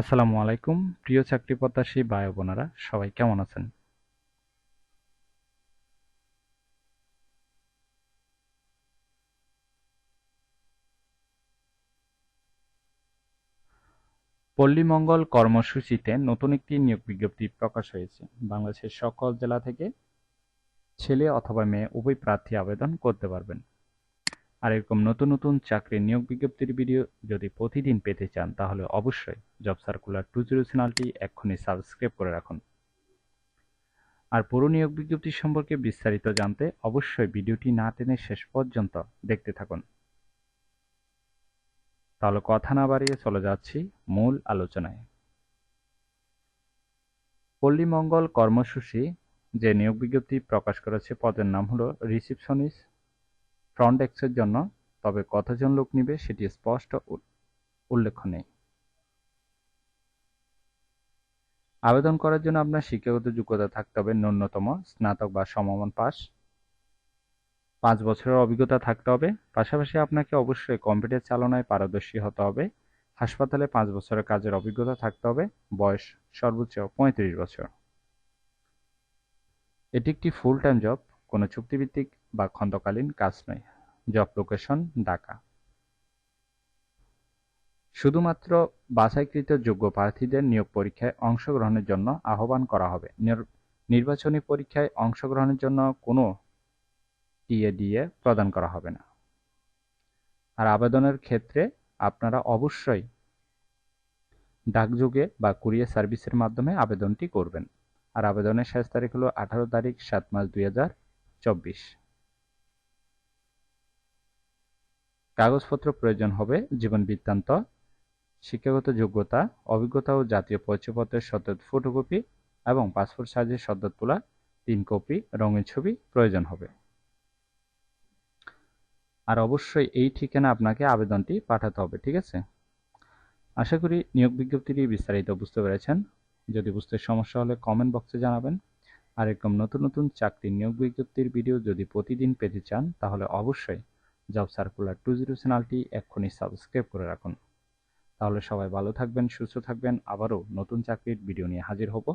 আসসালামু আলাইকুম, প্রিয় চাকরি প্রত্যাশী ভাই বোনেরা, সবাই কেমন আছেন? পল্লী মঙ্গল কর্মসূচিতে নতুন একটি নিয়োগ বিজ্ঞপ্তি প্রকাশ হয়েছে। বাংলাদেশের সকল জেলা থেকে ছেলে অথবা মেয়ে উভয় প্রার্থী আবেদন করতে পারবেন। আর এরকম নতুন নতুন চাকরির নিয়োগ বিজ্ঞপ্তির ভিডিও যদি প্রতিদিন পেতে চান, তাহলে অবশ্যই জব সার্কুলার টু জিরো চ্যানেলটি এক্ষুনি সাবস্ক্রাইব করে রাখুন। আর পুরো নিয়োগ বিজ্ঞপ্তি সম্পর্কে বিস্তারিত জানতে অবশ্যই ভিডিওটি না টেনে শেষ পর্যন্ত দেখতে থাকুন। তাহলে কথা না বাড়িয়ে চলে যাচ্ছি মূল আলোচনায়। পল্লী মঙ্গল কর্মসূচি যে নিয়োগ বিজ্ঞপ্তি প্রকাশ করেছে, পদের নাম হলো রিসিপশনিস্ট। ফ্রন্ট ডেস্কের জন্য, তবে কতজন লোক নিবে সেটি স্পষ্ট উল্লেখ নেই। আবেদন করার জন্য আপনার শিক্ষাগত যোগ্যতা থাকতে হবে ন্যূনতম, স্নাতক বা সমমান পাস পাঁচ বছরের অভিজ্ঞতা থাকতে হবে, পাশাপাশি আপনাকে অবশ্যই কম্পিউটার চালনায় পারদর্শী হতে হবে। হাসপাতালে পাঁচ বছরের কাজের অভিজ্ঞতা থাকতে হবে, বয়স সর্বোচ্চ পঁয়ত্রিশ বছর। এটি একটি ফুল টাইম জব কোনো চুক্তিভিত্তিক বা খন্দকালীন কাজ নয়। Job location, Dhaka. শুধুমাত্র বাছাইকৃত যোগ্য প্রার্থীদের নিয়োগ পরীক্ষায় অংশগ্রহণের জন্য আহ্বান করা হবে। নির্বাচনী পরীক্ষায় অংশগ্রহণের জন্য কোনো টিএডিএ প্রদান করা হবে না। আর আবেদনের ক্ষেত্রে আপনারা অবশ্যই ডাকযোগে বা কুরিয়ার সার্ভিসের মাধ্যমে আবেদনটি করবেন। আর আবেদনের শেষ তারিখ হলো আঠারো তারিখ, সাত মাস দুই হাজার চব্বিশ। কাগজপত্র প্রয়োজন হবে, জীবন বৃত্তান্ত, শিক্ষাগত যোগ্যতা, অভিজ্ঞতা ও জাতীয় পরিচয়পত্রের সদ্য ফটোকপি এবং পাসপোর্ট সাইজের সদ্য তোলা তিন কপি রঙিন ছবি প্রয়োজন হবে। আর অবশ্যই এই ঠিকানা আপনাকে আবেদনটি পাঠাতে হবে, ঠিক আছে? আশা করি নিয়োগ বিজ্ঞপ্তিটি বিস্তারিত বুঝতে পেরেছেন। যদি বুঝতে সমস্যা হলে কমেন্ট বক্সে জানাবেন। আর এরকম নতুন নতুন চাকরি নিয়োগ বিজ্ঞপ্তির ভিডিও যদি প্রতিদিন পেতে চান, তাহলে অবশ্যই জব সার্কুলার টু জিরো চ্যানেলটি এক্ষুনি সাবস্ক্রাইব করে রাখুন। তাহলে সবাই ভালো থাকবেন, সুস্থ থাকবেন, আবারও নতুন চাকরির ভিডিও নিয়ে হাজির হব।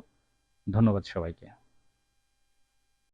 ধন্যবাদ সবাইকে।